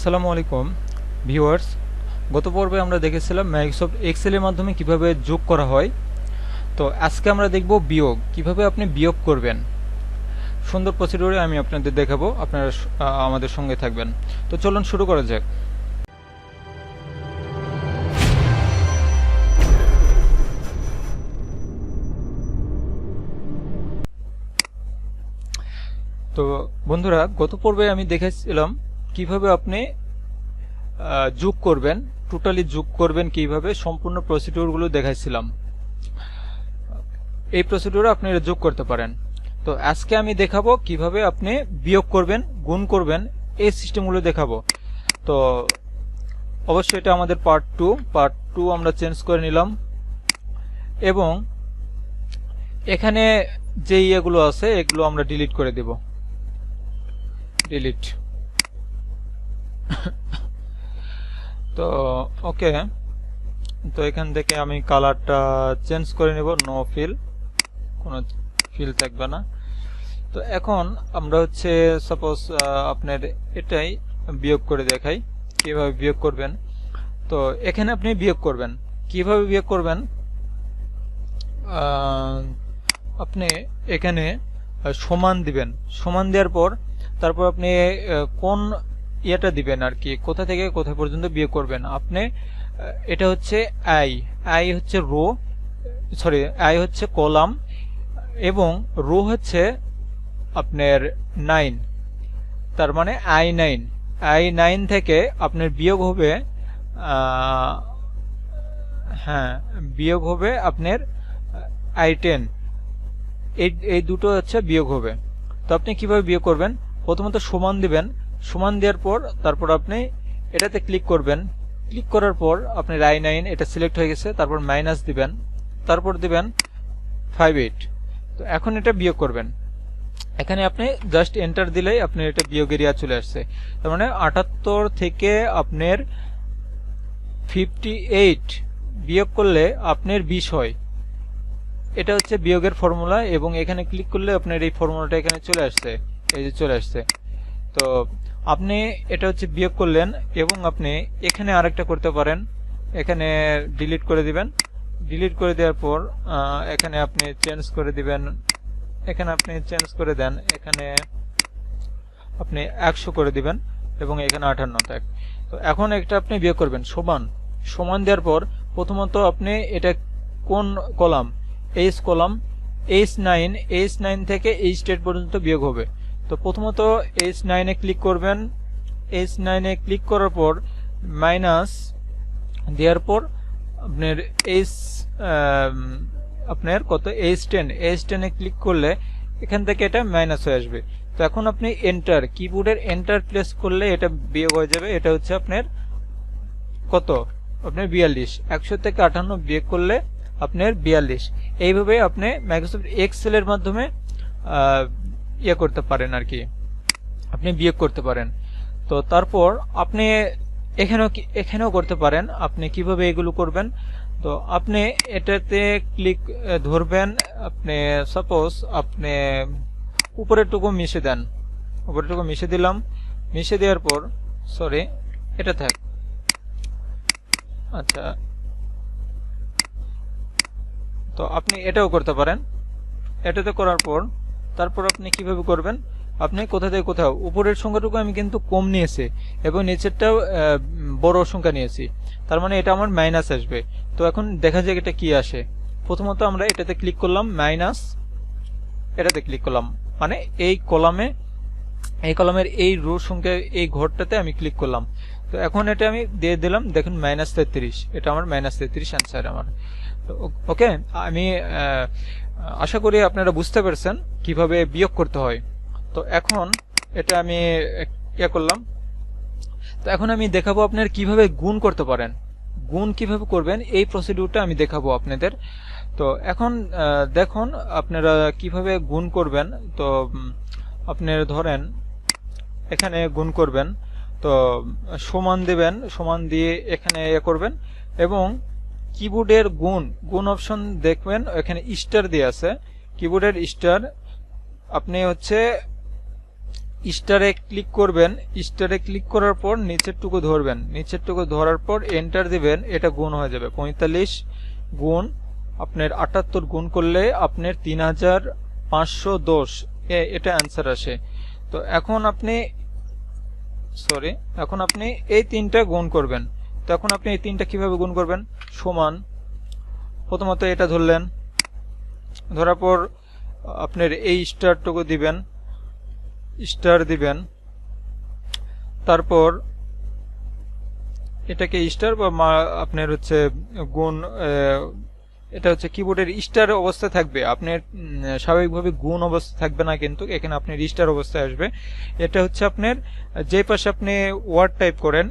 আসসালামু আলাইকুম, ভিউয়ার্স। গত পর্বে আমরা দেখেছিলাম মাইক্রোসফট এক্সেলের মাধ্যমে কীভাবে যোগ করা হয়। তো আজকে আমরা দেখব বিয়োগ, কীভাবে আপনি বিয়োগ করবেন। সুন্দর প্রসিডিউরে আমি আপনাদের দেখাবো, আপনারা আমাদের সঙ্গে থাকবেন। তো চলুন শুরু করা যাক। তো বন্ধুরা, গত পর্বে আমি দেখেছিলাম কীভাবে আপনি যোগ করবেন টোটালি যোগ করবেন কীভাবে, সম্পূর্ণ প্রসিডিউরগুলো দেখাইছিলাম। এই প্রসিডিউরে আপনি যোগ করতে পারেন। তো আজকে আমি দেখাবো কীভাবে আপনি বিয়োগ করবেন, গুণ করবেন, এই সিস্টেমগুলো দেখাবো। তো অবশ্যই এটা আমাদের পার্ট টু পার্ট টু আমরা চেঞ্জ করে নিলাম। এবং এখানে যে ইয়েগুলো আছে, এগুলো আমরা ডিলিট করে দেব। ডিলিট তো ওকে তো এখান থেকে আমি কালারটা চেঞ্জ করে নেব নো ফিল কোনো ফিল থাকবে না। তো এখন আমরা হচ্ছে সাপোজ আপনার এটাই বিয়োগ করে দেখাই, কীভাবে বিয়োগ করবেন। তো এখানে আপনি বিয়োগ করবেন। কীভাবে বিয়োগ করবেন? আপনি এখানে সমান দিবেন। সমান দেওয়ার পর, তারপর আপনি কোন ইয়েটা দিবেন আর কি, কোথা থেকে কোথা পর্যন্ত বিয়ে করবেন? আপনি এটা হচ্ছে আই আই হচ্ছে রো, সরি, আই হচ্ছে কলাম, এবং রো হচ্ছে আপনার নাইন, তার মানে আই নাইন আই নাইন থেকে আপনার বিয়োগ হবে হ্যাঁ বিয়োগ হবে আপনার আই টেন, এই এই দুটো হচ্ছে বিয়োগ হবে। তো আপনি কীভাবে বিয়োগ করবেন? প্রথমত সমান দিবেন সমান দেওয়ার পর তারপর আপনি এটাতে ক্লিক করবেন। ক্লিক করার পর আপনি রাই নাইন এটা সিলেক্ট হয়ে গেছে, তারপর মাইনাস দিবেন, তারপর দিবেন ফাইভ এইট তো এখন এটা বিয়োগ করবেন। এখানে আপনি জাস্ট এন্টার দিলেই আপনার এটা বিয়োগ এরিয়া চলে আসছে। তার মানে আটাত্তর থেকে আপনার ফিফটি এইট বিয়োগ করলে আপনার বিশ হয়। এটা হচ্ছে বিয়োগের ফর্মুলা এবং এখানে ক্লিক করলে আপনার এই ফর্মুলাটা এখানে চলে আসছে, এই যে চলে আসছে। তো আপনি এটা হচ্ছে বিয়োগ করলেন এবং আপনি এখানে আরেকটা করতে পারেন। এখানে ডিলিট করে দিবেন। ডিলিট করে দেওয়ার পর এখানে আপনি চেঞ্জ করে দিবেন। এখানে আপনি চেঞ্জ করে দেন। এখানে আপনি একশো করে দিবেন এবং এখানে আঠান্ন থাক তো এখন একটা আপনি বিয়োগ করবেন সমান। সমান দেওয়ার পর প্রথমত আপনি এটা কোন column? H column. H nine H nine থেকে এইচ টেট পর্যন্ত বিয়োগ হবে। তো প্রথমত এইচ নাইনে ক্লিক করবেন। এইচ নাইনে ক্লিক করার পর মাইনাস দেওয়ার পর আপনার এইচ আপনার কত? এইচ টেন এইচ টেনে ক্লিক করলে এখান থেকে এটা মাইনাস হয়ে আসবে। তো এখন আপনি এন্টার কিবোর্ডের এন্টার প্লেস করলে এটা বিয়োগ হয়ে যাবে। এটা হচ্ছে আপনার কত? আপনার বিয়াল্লিশ। একশো থেকে আটান্ন বিয়োগ করলে আপনার বিয়াল্লিশ। এইভাবে আপনি মাইক্রোসফট এক্সেলের মাধ্যমে ইয়ে করতে পারেন আর কি। আপনি বিয়োগ করতে পারেন। তো তারপর আপনি এখানেও এখানেও করতে পারেন। আপনি কীভাবে এগুলো করবেন? তো আপনি এটাতে ক্লিক ধরবেন। আপনি সাপোজ আপনি উপরের টুকু মিশে দেন। উপরের টুকু মিশে দিলাম। মিশে দেওয়ার পর সরি এটা থাক। আচ্ছা। তো আপনি এটাও করতে পারেন। এটাতে করার পর তারপর আপনি কীভাবে করবেন? আপনি কোথা থেকে কোথাও। উপরের সংখ্যাটুকু আমি কিন্তু কম নিয়েছি এবং নিচেরটাও বড় সংখ্যা নিয়েছি। তার মানে এটা আমার মাইনাস আসবে। তো এখন দেখা যাক এটা কি আসে। প্রথমত আমরা এটাতে ক্লিক করলাম মাইনাস এটাতে ক্লিক করলাম। মানে এই কলামে এই কলামের এই রো সংখ্যা এই ঘরটাতে আমি ক্লিক করলাম। তো এখন এটা আমি দিয়ে দিলাম, দেখুন মাইনাস তেত্রিশ। এটা আমার মাইনাস তেত্রিশ অ্যান্সার আমার। ওকে আমি আশা করি আপনারা বুঝতে পেরেছেন কীভাবে বিয়োগ করতে হয়। তো এখন এটা আমি ইয়ে করলাম। তো এখন আমি দেখাবো আপনার কীভাবে গুণ করতে পারেন। গুণ কীভাবে করবেন, এই প্রসিডিউরটা আমি দেখাবো আপনাদের। তো এখন দেখুন আপনারা কীভাবে গুণ করবেন। তো আপনার ধরেন এখানে গুণ করবেন। তো, সমান দেবেন, সমান দিয়ে এখানে ইয়ে করবেন এবং কিবোর্ডের গুণ গুণ অপশন দেখবেন, এখানে স্টার দিয়ে আছে। কিবোর্ডের স্টার, আপনি হচ্ছে স্টারে ক্লিক করবেন, স্টারে ক্লিক করার পর নিচের টুকু ধরবেন। নিচের টুকু ধরার পর এন্টার দিবেন, এটা গুণ হয়ে যাবে। পঁয়তাল্লিশ গুণ, আপনার আটাত্তর গুণ করলে আপনার তিন হাজার পাঁচশো দশ। এটা অ্যান্সার আসে। তো এখন আপনি সরি এখন আপনি এই তিনটা গুণ করবেন। তো এখন আপনি এই তিনটা কীভাবে গুণ করবেন? সমান। প্রথমত এটা ধরলেন। ধরার পর আপনার এই স্টারটুকু দিবেন। স্টার দিবেন। তারপর এটাকে স্টার বা আপনার হচ্ছে গুণ এটা হচ্ছে কিবোর্ডের স্টার অবস্থায় থাকবে। আপনার স্বাভাবিকভাবে গুণ অবস্থা থাকবে না কিন্তু, এখানে আপনার স্টার অবস্থায় আসবে। এটা হচ্ছে আপনার, যে পাশে আপনি ওয়ার্ড টাইপ করেন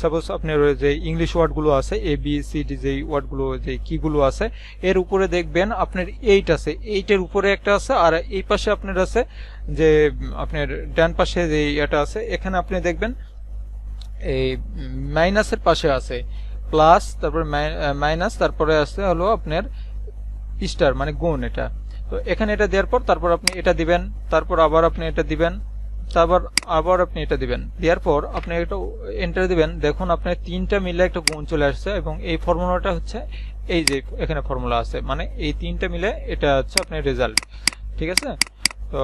সাপোজ আপনার যে ইংলিশ ওয়ার্ডগুলো আছে এ বি সি ডি যে ওয়ার্ডগুলো যে কিগুলো আছে, এর উপরে দেখবেন আপনার এইট আছে। এইটের উপরে একটা আছে, আর এই পাশে আপনার আছে যে, আপনার ডান পাশে যে এটা আছে, এখানে আপনি দেখবেন, এই মাইনাসের পাশে আছে। প্লাস, তারপর মাইনাস, তারপরে আছে হলো আপনার স্টার মানে গুণ এটা। তো এখানে এটা দেওয়ার পর তারপর আপনি এটা দিবেন, তারপর আবার আপনি এটা দিবেন, তারপর আবার আপনি এটা দিবেন। দেওয়ার পর আপনি একটা এন্টার দিবেন, দেখুন আপনার তিনটা মিলে একটা গুণ চলে আসছে এবং এই ফর্মুলাটা হচ্ছে এই যে এখানে ফর্মুলা আছে মানে এই তিনটা মিলে এটা হচ্ছে আপনার রেজাল্ট ঠিক আছে? তো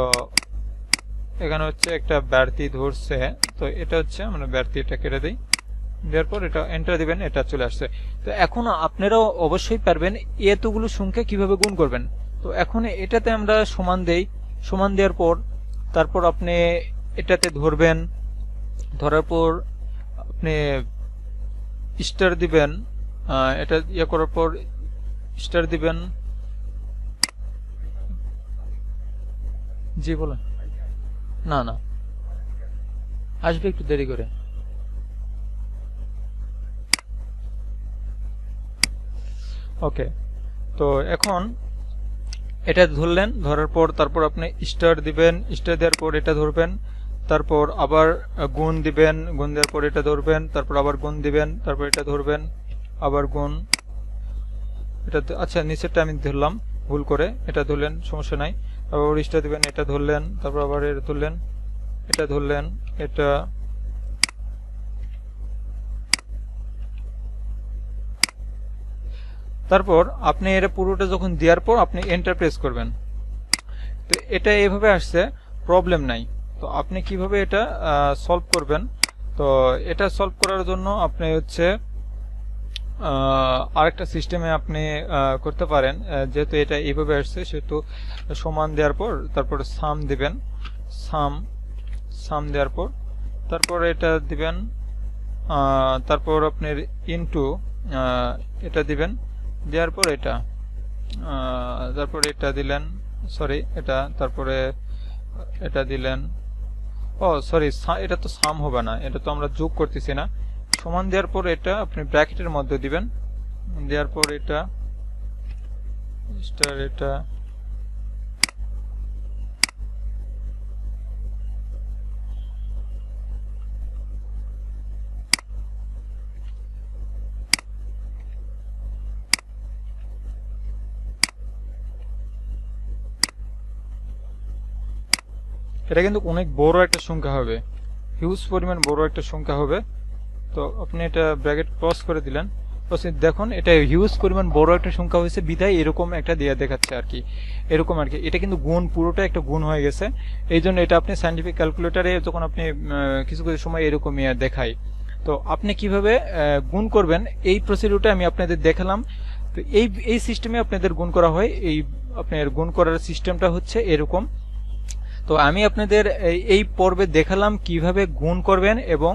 এখানে হচ্ছে একটা ব্যর্থী ধরছে, তো এটা হচ্ছে মানে ব্যর্থী এটা কেটে দিই। দেওয়ার পর এটা এন্টার দিবেন, এটা চলে আসছে। তো এখন আপনারাও অবশ্যই পারবেন এতগুলো সংখ্যা কীভাবে গুণ করবেন। তো এখন এটাতে আমরা সমান দেই। সমান দেওয়ার পর, তারপর আপনি এটাতে ধরবেন। ধরার পর আপনি স্টার দিবেন। এটা ইয়ে করার পর স্টার দিবেন। জি, বলেন। না না। আসবে একটু দেরি করে। ওকে। তো এখন এটা ধরলেন, ধরার পর তারপর আপনি স্টার দিবেন, স্টার দেওয়ার পর এটা ধরবেন, তারপর আবার গুণ দিবেন, গুণ দেওয়ার পর এটা ধরবেন, তারপর আবার গুণ দিবেন, তারপর এটা ধরবেন, আবার গুণ। এটা আচ্ছা নিচেরটা আমি ধরলাম, ভুল করে, এটা ধরলেন, সমস্যা নাই। আবার স্টার দিবেন, এটা ধরলেন, তারপর আবার এটা ধরলেন এটা ধরলেন, এটা তারপর আপনি এটা পুরোটা যখন দেওয়ার পর আপনি এন্টার প্রেস করবেন। তো এটা এভাবে আসছে প্রবলেম নাই। তো আপনি কীভাবে এটা সলভ করবেন? তো এটা সলভ করার জন্য আপনি হচ্ছে আরেকটা সিস্টেমে আপনি করতে পারেন। যেহেতু এটা এইভাবে আসছে, সেহেতু সমান দেওয়ার পর তারপর সাম দিবেন। সাম সাম দেওয়ার পর তারপর এটা দিবেন তারপর আপনার ইনটু এটা দিবেন। দেওয়ার পর এটা তারপরে এটা দিলেন সরি এটা, তারপরে এটা দিলেন। ও সরি এটা তো সাম হবে না, এটা তো আমরা যোগ করতেছি না। সমান দেওয়ার পর এটা আপনি ব্র্যাকেটের মধ্যে দিবেন। দেওয়ার পর এটা স্টার এটা। এটা কিন্তু অনেক বড় একটা সংখ্যা হবে। হিউজ পরিমাণ বড় একটা সংখ্যা হবে। তো আপনি এটা ব্র্যাকেট ক্রস করে দিলেন। দেখুন, এটা হিউজ পরিমাণ বড় একটা সংখ্যা হয়েছে। বিধায় এরকম একটা দিয়ে দেখাচ্ছে আর কি। এরকম আর কি। এটা কিন্তু গুণ, পুরোটা একটা গুণ হয়ে গেছে। এই জন্য এটা আপনি সাইন্টিফিক ক্যালকুলেটারে যখন আপনি কিছু কিছু সময় এরকম এরকমই দেখায় তো আপনি কীভাবে গুণ করবেন, এই প্রসিডিউরটা আমি আপনাদের দেখালাম। তো এই এই সিস্টেমে আপনাদের গুণ করা হয়। এই, আপনার গুণ করার সিস্টেমটা হচ্ছে এরকম। তো আমি আপনাদের এই পর্বে দেখালাম কীভাবে গুণ করবেন এবং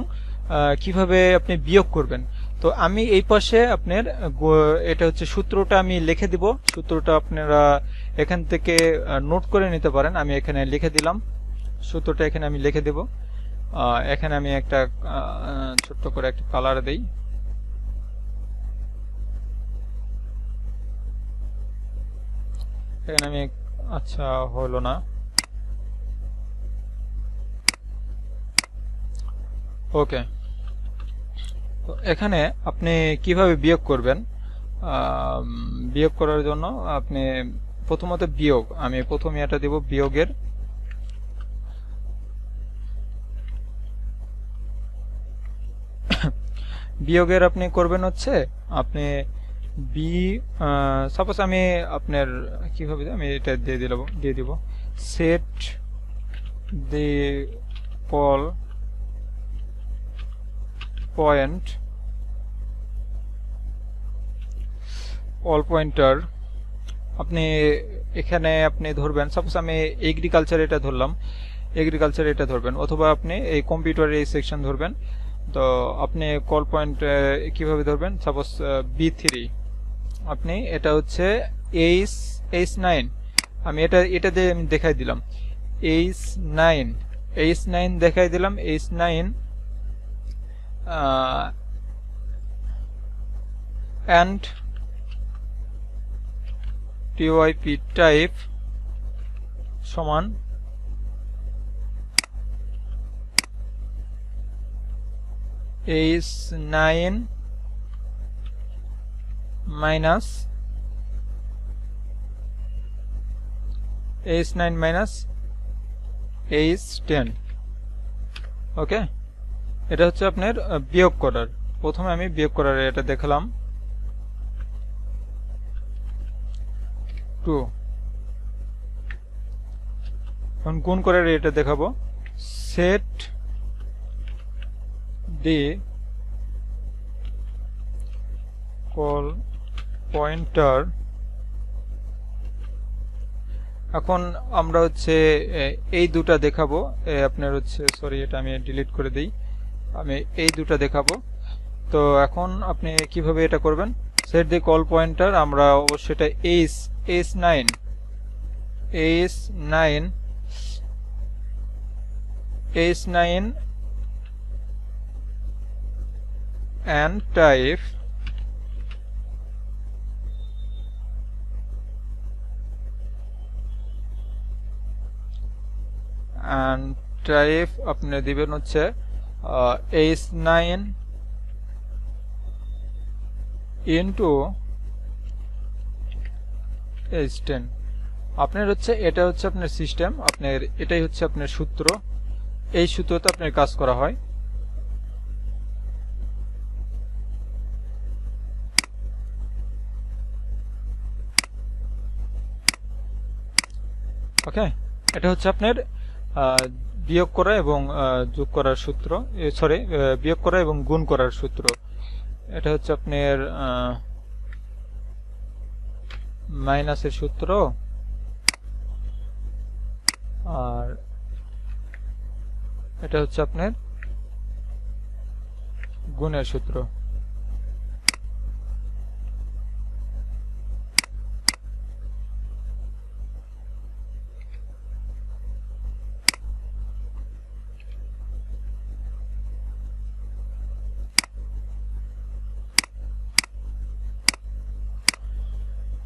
কীভাবে আপনি বিয়োগ করবেন। তো আমি এই পাশে আপনার এটা হচ্ছে সূত্রটা আমি লিখে দিব। সূত্রটা আপনারা এখান থেকে নোট করে নিতে পারেন। আমি এখানে লিখে দিলাম। সূত্রটা এখানে আমি লিখে দেব। এখানে আমি একটা ছোট্ট করে একটা কালার দেই। এখানে আমি আচ্ছা হলো না। ওকে। তো এখানে আপনি কীভাবে বিয়োগ করবেন? বিয়োগ করার জন্য আপনি প্রথমত বিয়োগ, আমি প্রথমে এটা দেব বিয়োগের। বিয়োগের আপনি করবেন হচ্ছে, আপনি বি সাপোজ আমি আপনার, কীভাবে আমি এটা দিয়ে দিয়ে দিব। Set the call point all pointer আপনি এখানে আপনি ধরবেন সাপোজ আমি এগ্রিকালচার এটা ধরলাম এগ্রিকালচার এটা ধরবেন, অথবা আপনি এই কম্পিউটারের এই সেকশন ধরবেন, তো আপনি কল পয়েন্ট কীভাবে ধরবেন? সাপোজ বি থ্রি আপনি এটা হচ্ছে এইচ এইচ নাইন আমি এটা এটা দিয়ে আমি দেখাই দিলাম এইচ নাইন এইচ নাইন দেখাই দিলাম H nine and typ type সমান H nine minus H nine minus H ten okay এটা হচ্ছে আপনার বিয়োগ করার। প্রথমে আমি বিয়োগ করার এটা দেখালাম। টু। এখন গুণ করার এটা দেখাবো। Set the call pointer. এখন আমরা হচ্ছে এই দুটা দেখাবো। আপনার হচ্ছে, সরি, এটা আমি ডিলিট করে দিই। আমি এই দুটা দেখাবো। তো এখন আপনি কীভাবে এটা করবেন? সেট দি কল পয়েন্টার আমরা অবশ্যই এটা H H nine H nine H nine and type and type, আপনি দিবেন হচ্ছে H nine into H ten আপনার হচ্ছে, এটা হচ্ছে আপনার সিস্টেম আপনার, এটাই হচ্ছে আপনার সূত্র। এই সূত্রতে আপনার কাজ করা হয়। ওকে এটা হচ্ছে আপনার বিয়োগ করা এবং যোগ করার সূত্র সরি বিয়োগ করা এবং গুণ করার সূত্র। এটা হচ্ছে আপনার মাইনাসের সূত্র। আর এটা হচ্ছে আপনার গুণের সূত্র।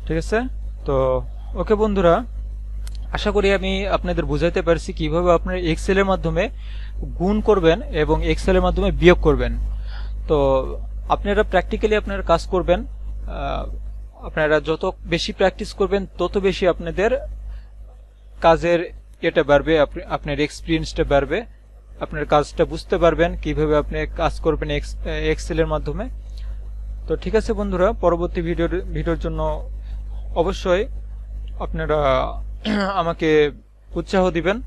ঠিক আছে? তো, ওকে বন্ধুরা, আশা করি আমি আপনাদের বুঝাইতে পারছি কীভাবে আপনার এক্সেল এর মাধ্যমে গুণ করবেন এবং এক্সেল এর মাধ্যমে বিয়োগ করবেন। তো, আপনারা প্র্যাকটিক্যালি আপনারা কাজ করবেন আপনারা যত বেশি প্র্যাকটিস করবেন, তত বেশি আপনাদের কাজের এটা বাড়বে, আপনি- আপনার এক্সপিরিয়েন্সটা বাড়বে, আপনার কাজটা বুঝতে পারবেন কীভাবে আপনি কাজ করবেন এক্সেল এর মাধ্যমে। তো, ঠিক আছে বন্ধুরা, পরবর্তী ভিডিওর ভিডিওর জন্য অবশ্যই আপনারা আমাকে উৎসাহ দিবেন।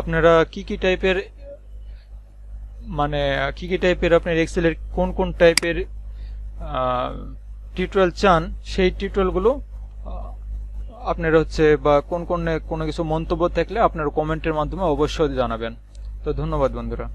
আপনারা কি কি টাইপের মানে কি কি টাইপের আপনার এক্সেলের কোন কোন টাইপের টিউটোরিয়াল চান, সেই টিউটোরিয়ালগুলো আপনারা হচ্ছে বা কোন কোন কোনো কিছু মন্তব্য থাকলে আপনারা কমেন্টের মাধ্যমে অবশ্যই জানাবেন। তো ধন্যবাদ বন্ধুরা।